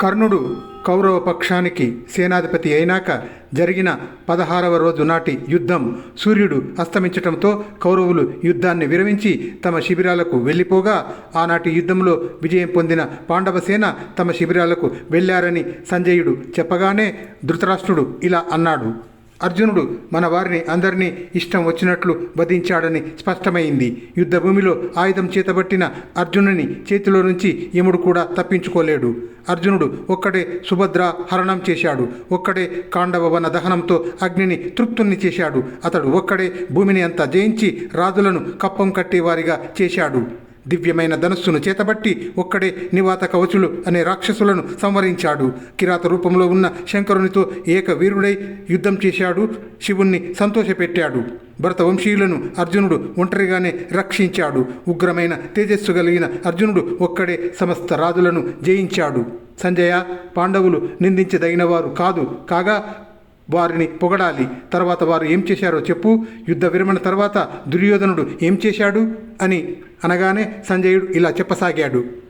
కర్ణుడు కౌరవ పక్షానికి సేనాధిపతి అయినాక జరిగిన పదహారవ రోజు నాటి యుద్ధం సూర్యుడు అస్తమించటంతో కౌరవులు యుద్ధాన్ని విరమించి తమ శిబిరాలకు వెళ్ళిపోగా ఆనాటి యుద్ధంలో విజయం పొందిన పాండవ సేన తమ శిబిరాలకు వెళ్ళారని సంజయుడు చెప్పగానే ధృతరాష్ట్రుడు ఇలా అన్నాడు. అర్జునుడు మన వారిని అందరినీ ఇష్టం వచ్చినట్లు వధించాడని స్పష్టమైంది. యుద్ధభూమిలో ఆయుధం చేతబట్టిన అర్జునుని చేతిలో నుంచి యముడు కూడా తప్పించుకోలేడు. అర్జునుడు ఒక్కడే సుభద్ర హరణం చేశాడు. ఒక్కడే కాండవ వన దహనంతో అగ్నిని తృప్తుణ్ణి చేశాడు. అతడు ఒక్కడే భూమిని అంతా జయించి రాజులను కప్పం కట్టేవారిగా చేశాడు. దివ్యమైన ధనస్సును చేతబట్టి ఒక్కడే నివాత కవచులు అనే రాక్షసులను సంవరించాడు. కిరాత రూపంలో ఉన్న శంకరునితో ఏక వీరుడై యుద్ధం చేశాడు. శివుణ్ణి సంతోషపెట్టాడు. భరత వంశీయులను అర్జునుడు ఒంటరిగానే రక్షించాడు. ఉగ్రమైన తేజస్సు కలిగిన అర్జునుడు ఒక్కడే సమస్త రాజులను జయించాడు. సంజయ పాండవులు నిందించదగినవారు కాదు. కాగా వారిని పొగడాలి. తర్వాత వారు ఏం చేశారో చెప్పు. యుద్ధ విరమణ తర్వాత దుర్యోధనుడు ఏం చేశాడు? అని అనగానే సంజయుడు ఇలా చెప్పసాగాడు.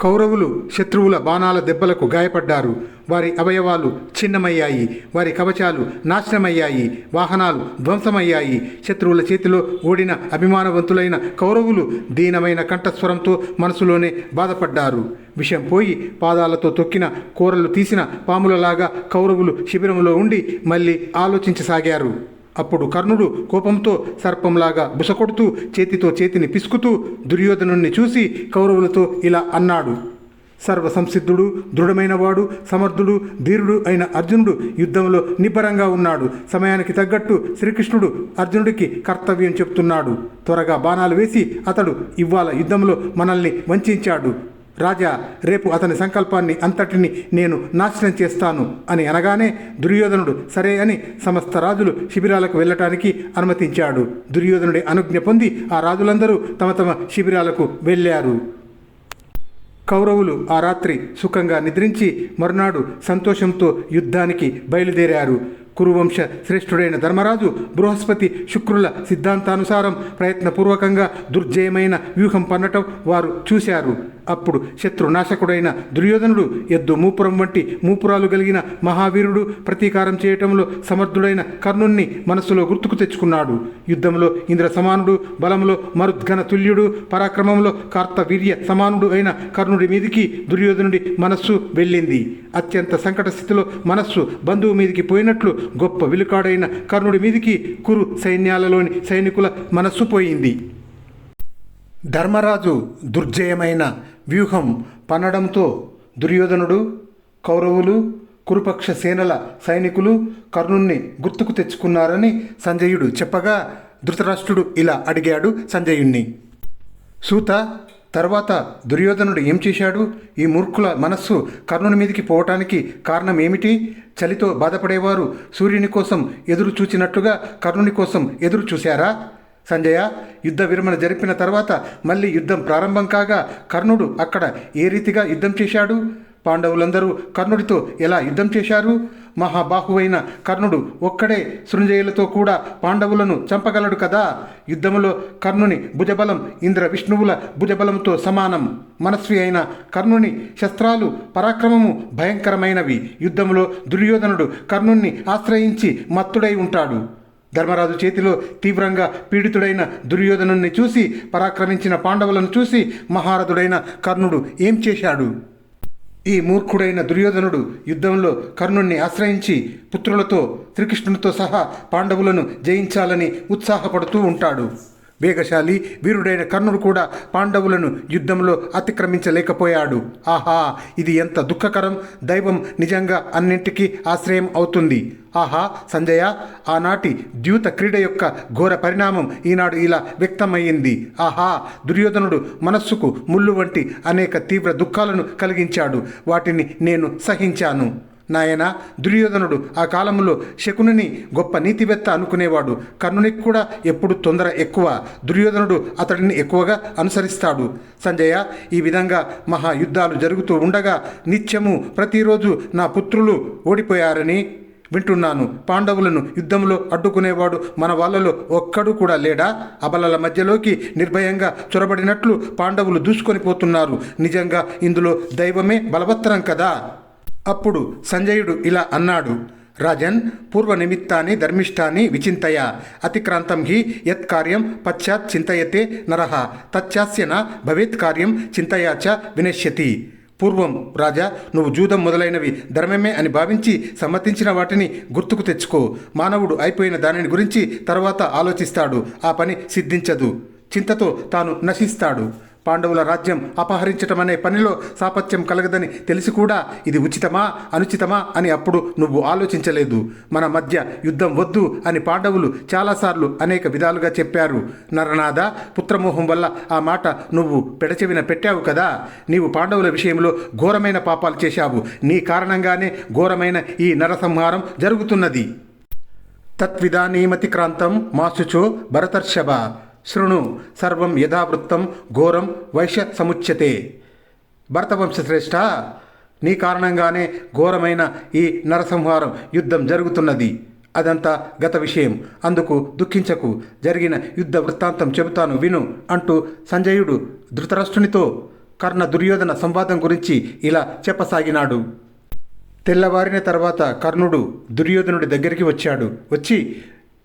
కౌరవులు శత్రువుల బాణాల దెబ్బలకు గాయపడ్డారు. వారి అవయవాలు చిన్నమయ్యాయి. వారి కవచాలు నాశనమయ్యాయి. వాహనాలు ధ్వంసమయ్యాయి. శత్రువుల చేతిలో ఓడిన అభిమానవంతులైన కౌరవులు దీనమైన కంఠస్వరంతో మనసులోనే బాధపడ్డారు. విషం పోయి పాదాలతో తొక్కిన కూరలు తీసిన పాములలాగా కౌరవులు శిబిరంలో ఉండి మళ్ళీ ఆలోచించసాగారు. అప్పుడు కర్ణుడు కోపంతో సర్పంలాగా బుసకొడుతూ చేతితో చేతిని పిసుకుతూ దుర్యోధనుణ్ణి చూసి కౌరవులతో ఇలా అన్నాడు. సర్వసంసిద్ధుడు దృఢమైనవాడు సమర్థుడు ధీరుడు అయిన అర్జునుడు యుద్ధంలో నిబ్బరంగా ఉన్నాడు. సమయానికి తగ్గట్టు శ్రీకృష్ణుడు అర్జునుడికి కర్తవ్యం చెప్తున్నాడు. త్వరగా బాణాలు వేసి అతడు ఇవాళ యుద్ధంలో మనల్ని వంచాడు. రాజా రేపు అతని సంకల్పాన్ని అంతటిని నేను నాశనం చేస్తాను అని అనగానే దుర్యోధనుడు సరే అని సమస్త రాజులు శిబిరాలకు వెళ్ళటానికి అనుమతించాడు. దుర్యోధనుడి అనుజ్ఞ పొంది ఆ రాజులందరూ తమ తమ శిబిరాలకు వెళ్ళారు. కౌరవులు ఆ రాత్రి సుఖంగా నిద్రించి మరునాడు సంతోషంతో యుద్ధానికి బయలుదేరారు. కురువంశ శ్రేష్ఠుడైన ధర్మరాజు బృహస్పతి శుక్రుల సిద్ధాంతానుసారం ప్రయత్నపూర్వకంగా దుర్జయమైన వ్యూహం పన్నటం వారు చూశారు. అప్పుడు శత్రునాశకుడైన దుర్యోధనుడు ఎద్దు మూపురం వంటి మూపురాలు కలిగిన మహావీరుడు ప్రతీకారం చేయటంలో సమర్థుడైన కర్ణుణ్ణి మనస్సులో గుర్తుకు తెచ్చుకున్నాడు. యుద్ధంలో ఇంద్ర సమానుడు బలంలో మరుద్ఘన తుల్యుడు పరాక్రమంలో కార్తవీర్య సమానుడు అయిన కర్ణుడి మీదికి దుర్యోధనుడి మనస్సు వెళ్ళింది. అత్యంత సంకట స్థితిలో మనస్సు బంధువు మీదికి పోయినట్లు గొప్ప విలుకాడైన కర్ణుడి మీదికి కురు సైన్యాలలోని సైనికుల మనస్సు పోయింది. ధర్మరాజు దుర్జయమైన వ్యూహం పన్నడంతో దుర్యోధనుడు కౌరవులు కురుపక్ష సేనల సైనికులు కర్ణుణ్ణి గుర్తుకు తెచ్చుకున్నారని సంజయుడు చెప్పగా ధృతరాష్ట్రుడు ఇలా అడిగాడు సంజయుణ్ణి. సూత తర్వాత దుర్యోధనుడు ఏం చేశాడు? ఈ మూర్ఖుల మనస్సు కర్ణుని మీదికి పోవటానికి కారణం ఏమిటి చలితో బాధపడేవారు సూర్యుని కోసం ఎదురు చూచినట్లుగా కర్ణుని కోసం ఎదురు చూశారా? సంజయ యుద్ధ విరమణ జరిపిన తర్వాత మళ్ళీ యుద్ధం ప్రారంభం కాగా కర్ణుడు అక్కడ ఏ రీతిగా యుద్ధం చేశాడు? పాండవులందరూ కర్ణుడితో ఎలా యుద్ధం చేశారు? మహాబాహువైన కర్ణుడు ఒక్కడే సృంజయులతో కూడా పాండవులను చంపగలడు కదా? యుద్ధములో కర్ణుని భుజబలం ఇంద్ర విష్ణువుల భుజబలంతో సమానం. మనస్వి అయిన కర్ణుని శస్త్రాలు పరాక్రమము భయంకరమైనవి. యుద్ధంలో దుర్యోధనుడు కర్ణుణ్ణి ఆశ్రయించి మత్తుడై ఉంటాడు. ధర్మరాజు చేతిలో తీవ్రంగా పీడితుడైన దుర్యోధనుణ్ణి చూసి పరాక్రమించిన పాండవులను చూసి మహారథుడైన కర్ణుడు ఏం చేశాడు? ఈ మూర్ఖుడైన దుర్యోధనుడు యుద్ధంలో కర్ణుణ్ణి ఆశ్రయించి పుత్రులతో శ్రీకృష్ణునితో సహా పాండవులను జయించాలని ఉత్సాహపడుతూ ఉంటాడు. వేగశాలి వీరుడైన కర్ణుడు కూడా పాండవులను యుద్ధంలో అతిక్రమించలేకపోయాడు. ఆహా ఇది ఎంత దుఃఖకరం. దైవం నిజంగా అన్నింటికీ ఆశ్రయం అవుతుంది. ఆహా సంజయ ఆనాటి ద్యూత క్రీడ యొక్క ఘోర పరిణామం ఈనాడు ఇలా వ్యక్తమయ్యింది. ఆహా దుర్యోధనుడు మనస్సుకు ముళ్ళు వంటి అనేక తీవ్ర దుఃఖాలను కలిగించాడు. వాటిని నేను సహించాను. నాయన దుర్యోధనుడు ఆ కాలంలో శకునిని గొప్ప నీతివేత్త అనుకునేవాడు. కర్ణునికి కూడా ఎప్పుడు తొందర ఎక్కువ. దుర్యోధనుడు అతడిని ఎక్కువగా అనుసరిస్తాడు. సంజయ ఈ విధంగా మహాయుద్ధాలు జరుగుతూ ఉండగా నిత్యము ప్రతిరోజు నా పుత్రులు ఓడిపోయారని వింటున్నాను. పాండవులను యుద్ధంలో అడ్డుకునేవాడు మన వాళ్ళలో ఒక్కడు కూడా లేడా? అబలల మధ్యలోకి నిర్భయంగా చొరబడినట్లు పాండవులు దూసుకొని పోతున్నారు. నిజంగా ఇందులో దైవమే బలవత్తరం కదా? అప్పుడు సంజయుడు ఇలా అన్నాడు రాజన్ పూర్వ నిమిత్తాన్ని ధర్మిష్టాన్ని విచింతయ. అతిక్రాంతం హి యత్ కార్యం పశ్చాత్ చింతయతే నరహ తచ్చాస్యన భవేత్ కార్యం చింతయా చ వినశ్యతి. పూర్వం రాజా నువ్వు జూదం మొదలైనవి ధర్మమే అని భావించి సమ్మతించిన వాటిని గుర్తుకు తెచ్చుకో. మానవుడు అయిపోయిన దానిని గురించి తర్వాత ఆలోచిస్తాడు. ఆ పని సిద్ధించదు. చింతతో తాను నశిస్తాడు. పాండవుల రాజ్యం అపహరించటం అనే పనిలో సాపత్యం కలగదని తెలిసి కూడా ఇది ఉచితమా అనుచితమా అని అప్పుడు నువ్వు ఆలోచించలేదు. మన మధ్య యుద్ధం వద్దు అని పాండవులు చాలాసార్లు అనేక విధాలుగా చెప్పారు. నరనాథ పుత్రమోహం వల్ల ఆ మాట నువ్వు పెడచెవిన పెట్టావు కదా. నీవు పాండవుల విషయంలో ఘోరమైన పాపాలు చేశావు. నీ కారణంగానే ఘోరమైన ఈ నరసంహారం జరుగుతున్నది. తత్విదానీమతిక్రాంతం మాసుచో భరతర్షభ. శృణు సర్వం యథావృత్తం ఘోరం వైశ్య సముచ్యతే. భరతవంశశ్రేష్ఠ నీ కారణంగానే ఘోరమైన ఈ నరసంహారం యుద్ధం జరుగుతున్నది. అదంతా గత విషయం. అందుకు దుఃఖించకు. జరిగిన యుద్ధ వృత్తాంతం చెబుతాను విను అంటూ సంజయుడు ధృతరాష్ట్రునితో కర్ణ దుర్యోధన సంవాదం గురించి ఇలా చెప్పసాగినాడు. తెల్లవారిన తర్వాత కర్ణుడు దుర్యోధనుడి దగ్గరికి వచ్చాడు. వచ్చి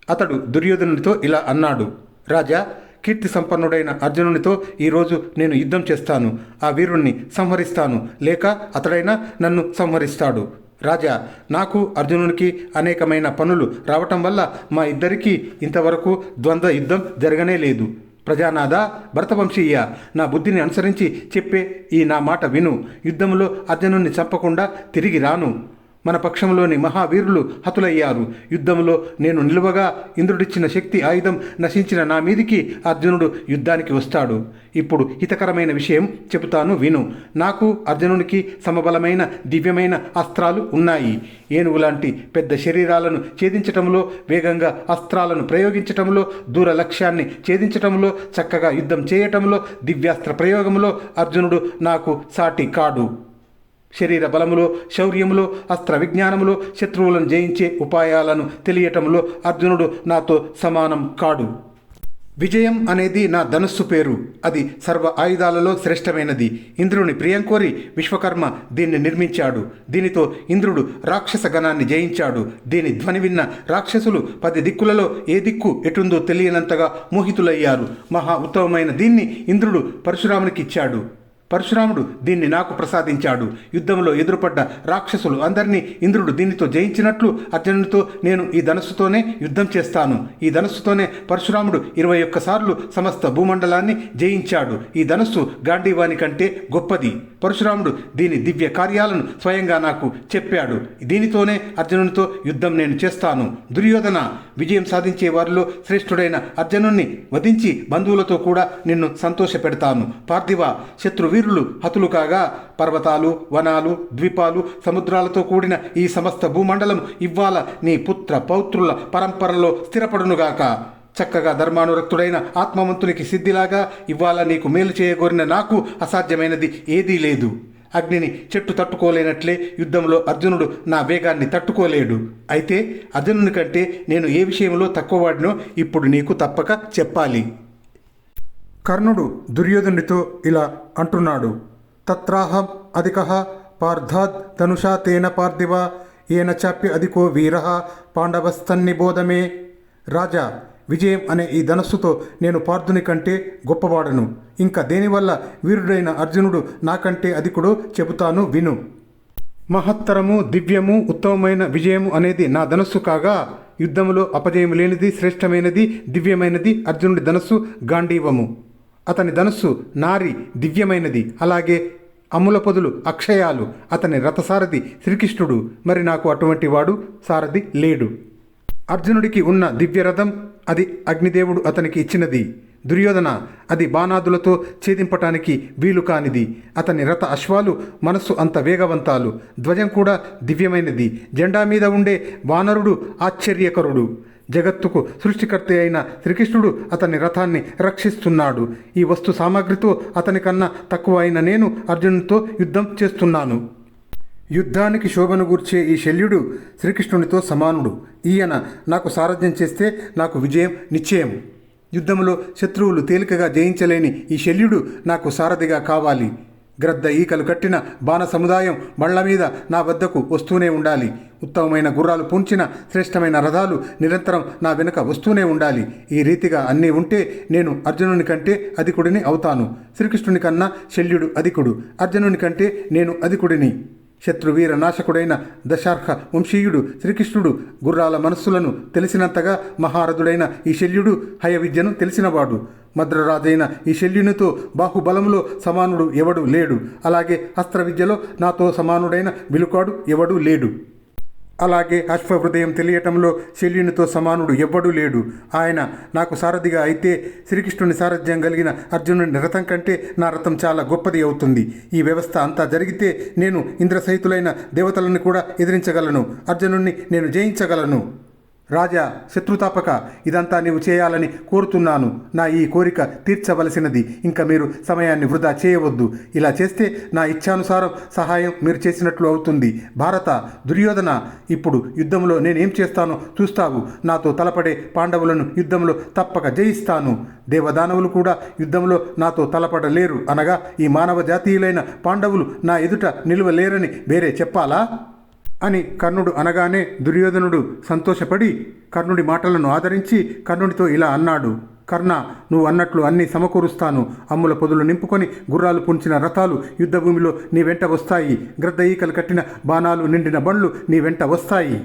అతడు దుర్యోధనుడితో ఇలా అన్నాడు. రాజా కీర్తి సంపన్నుడైన అర్జునునితో ఈరోజు నేను యుద్ధం చేస్తాను. ఆ వీరుణ్ణి సంహరిస్తాను. లేక అతడైనా నన్ను సంహరిస్తాడు. రాజా నాకు అర్జునునికి అనేకమైన పనులు రావటం వల్ల మా ఇద్దరికీ ఇంతవరకు ద్వంద్వ యుద్ధం జరగనే లేదు. ప్రజానాథ భరతవంశీయ నా బుద్ధిని అనుసరించి చెప్పే ఈ నా మాట విను. యుద్ధంలో అర్జునుణ్ణి చంపకుండా తిరిగి రాను. మన పక్షంలోని మహావీరులు హతులయ్యారు. యుద్ధంలో నేను నిలువగా ఇంద్రుడిచ్చిన శక్తి ఆయుధం నశించిన నా మీదికి అర్జునుడు యుద్ధానికి వస్తాడు. ఇప్పుడు హితకరమైన విషయం చెబుతాను విను. నాకు అర్జునునికి సమబలమైన దివ్యమైన అస్త్రాలు ఉన్నాయి. ఏనుగు లాంటి పెద్ద శరీరాలను ఛేదించటంలో వేగంగా అస్త్రాలను ప్రయోగించటంలో దూర లక్ష్యాన్ని ఛేదించటంలో చక్కగా యుద్ధం చేయటంలో దివ్యాస్త్ర ప్రయోగంలో అర్జునుడు నాకు సాటి కాడు. శరీర బలములో శౌర్యములో అస్త్ర విజ్ఞానములో శత్రువులను జయించే ఉపాయాలను తెలియటంలో అర్జునుడు నాతో సమానం కాడు. విజయం అనేది నా ధనుస్సు పేరు. అది సర్వ ఆయుధాలలో శ్రేష్టమైనది. ఇంద్రుని ప్రియంకోరి విశ్వకర్మ దీన్ని నిర్మించాడు. దీనితో ఇంద్రుడు రాక్షస గణాన్ని జయించాడు. దీని ధ్వని విన్న రాక్షసులు పది దిక్కులలో ఏ దిక్కు ఎటుందో తెలియనంతగా మోహితులయ్యారు. మహా ఉత్తమమైన దీన్ని ఇంద్రుడు పరశురామునికి ఇచ్చాడు పరశురాముడు దీన్ని నాకు ప్రసాదించాడు. యుద్ధంలో ఎదురుపడ్డ రాక్షసులు అందరినీ ఇంద్రుడు దీనితో జయించినట్లు అర్జునుడితో నేను ఈ ధనస్సుతోనే యుద్ధం చేస్తాను. ఈ ధనస్సుతోనే పరశురాముడు ఇరవై ఒక్కసార్లు సమస్త భూమండలాన్ని జయించాడు. ఈ ధనస్సు గాంధీవాని కంటే గొప్పది. పరశురాముడు దీని దివ్య కార్యాలను స్వయంగా నాకు చెప్పాడు. దీనితోనే అర్జునునితో యుద్ధం నేను చేస్తాను. దుర్యోధన విజయం సాధించే వారిలో శ్రేష్ఠుడైన అర్జునుణ్ణి వధించి బంధువులతో కూడా నిన్ను సంతోషపెడతాను. పార్థివ వీరులు హతులు కాగా పర్వతాలు వనాలు ద్వీపాలు సముద్రాలతో కూడిన ఈ సమస్త భూమండలం ఇవ్వాల నీ పుత్ర పౌత్రుల పరంపరలో స్థిరపడునుగాక చక్కగా ధర్మానురక్తుడైన ఆత్మవంతునికి సిద్ధిలాగా ఇవాళ నీకు మేలు చేయగోరిన నాకు అసాధ్యమైనది ఏదీ లేదు. అగ్నిని చెట్టు తట్టుకోలేనట్లే యుద్ధంలో అర్జునుడు నా వేగాన్ని తట్టుకోలేడు. అయితే అర్జునుని కంటే నేను ఏ విషయంలో తక్కువవాడినో ఇప్పుడు నీకు తప్పక చెప్పాలి. కర్ణుడు దుర్యోధనుడితో ఇలా అంటున్నాడు తత్రాహం అధిక పార్థాద్ ధనుషా తేన పార్థివ ఏన చాప్య అధికో వీర పాండవస్తన్నిబోధమే రాజా విజయం అనే ఈ ధనస్సుతో నేను పార్థుని కంటే గొప్పవాడను. ఇంకా దేనివల్ల వీరుడైన అర్జునుడు నాకంటే అధికుడు చెబుతాను విను. మహత్తరము దివ్యము ఉత్తమమైన విజయము అనేది నా ధనస్సు కాగా యుద్ధములో అపజయం లేనిది శ్రేష్టమైనది దివ్యమైనది అర్జునుడి ధనస్సు గాంధీవము. అతని ధనస్సు నారి దివ్యమైనది. అలాగే అమ్ముల పొదులు అక్షయాలు. అతని రథసారథి శ్రీకృష్ణుడు. మరి నాకు అటువంటి వాడు సారథి లేడు. అర్జునుడికి ఉన్న దివ్యరథం అది అగ్నిదేవుడు అతనికి ఇచ్చినది. దుర్యోధన అది బాణాదులతో ఛేదింపటానికి వీలు కానిది. అతని రథ అశ్వాలు మనస్సు అంత వేగవంతాలు. ధ్వజం కూడా దివ్యమైనది. జెండా మీద ఉండే వానరుడు ఆశ్చర్యకరుడు. జగత్తుకు సృష్టికర్త అయిన శ్రీకృష్ణుడు అతని రథాన్ని రక్షిస్తున్నాడు. ఈ వస్తు సామాగ్రితో అతని కన్నా తక్కువ అయిన నేను అర్జునుడితో యుద్ధం చేస్తున్నాను. యుద్ధానికి శోభను గూర్చే ఈ శల్యుడు శ్రీకృష్ణునితో సమానుడు. ఈయన నాకు సారథ్యం చేస్తే నాకు విజయం నిశ్చయం. యుద్ధంలో శత్రువులు తేలికగా జయించలేని ఈ శల్యుడు నాకు సారథిగా కావాలి. గ్రద్ద ఈకలు కట్టిన బాణ సముదాయం బళ్ళ మీద నా వద్దకు వస్తూనే ఉండాలి. ఉత్తమమైన గుర్రాలు పూంచిన శ్రేష్టమైన రథాలు నిరంతరం నా వెనుక వస్తూనే ఉండాలి. ఈ రీతిగా అన్నీ ఉంటే నేను అర్జునుని కంటే అధికుడిని అవుతాను. శ్రీకృష్ణుని కన్నా శల్యుడు అధికుడు. అర్జునుని కంటే నేను అధికుడిని. శత్రువీర నాశకుడైన దశార్హ వంశీయుడు శ్రీకృష్ణుడు గుర్రాల మనస్సులను తెలిసినంతగా మహారథుడైన ఈ శల్యుడు హయ విద్యను తెలిసినవాడు. మద్రరాజైన ఈ శల్యునితో బాహుబలములో సమానుడు ఎవడు లేడు. అలాగే అస్త్ర విద్యలో నాతో సమానుడైన విలుకాడు ఎవడూ లేడు. అలాగే అశ్వహృదయం తెలియటంలో శల్యునితో సమానుడు ఎవ్వడూ లేడు. ఆయన నాకు సారథిగా అయితే శ్రీకృష్ణుని సారథ్యం కలిగిన అర్జునుని రథం కంటే నా రథం చాలా గొప్పది అవుతుంది. ఈ వ్యవస్థ అంతా జరిగితే నేను ఇంద్రసహితులైన దేవతలను కూడా ఎదిరించగలను. అర్జునుణ్ణి నేను జయించగలను. రాజా శత్రుతాపక ఇదంతా నీవు చేయాలని కోరుతున్నాను. నా ఈ కోరిక తీర్చవలసినది. ఇంకా మీరు సమయాన్ని వృధా చేయవద్దు. ఇలా చేస్తే నా ఇచ్ఛానుసారం సహాయం మీరు చేసినట్లు అవుతుంది. భారత దుర్యోధన ఇప్పుడు యుద్ధంలో నేనేం చేస్తానో చూస్తావు. నాతో తలపడే పాండవులను యుద్ధంలో తప్పక జయిస్తాను. దేవదానవులు కూడా యుద్ధంలో నాతో తలపడలేరు అనగా ఈ మానవ జాతీయులైన పాండవులు నా ఎదుట నిలువలేరని వేరే చెప్పాలా? అని కర్ణుడు అనగానే దుర్యోధనుడు సంతోషపడి కర్ణుడి మాటలను ఆదరించి కర్ణుడితో ఇలా అన్నాడు కర్ణ నువ్వు అన్నట్లు అన్నీ సమకూరుస్తాను. అమ్ముల పొదులు నింపుకొని గుర్రాలు పుంచిన రథాలు యుద్ధభూమిలో నీ వెంట వస్తాయి. గ్రద్ద ఈకలు కట్టిన బాణాలు నిండిన బండ్లు నీ వెంట వస్తాయి.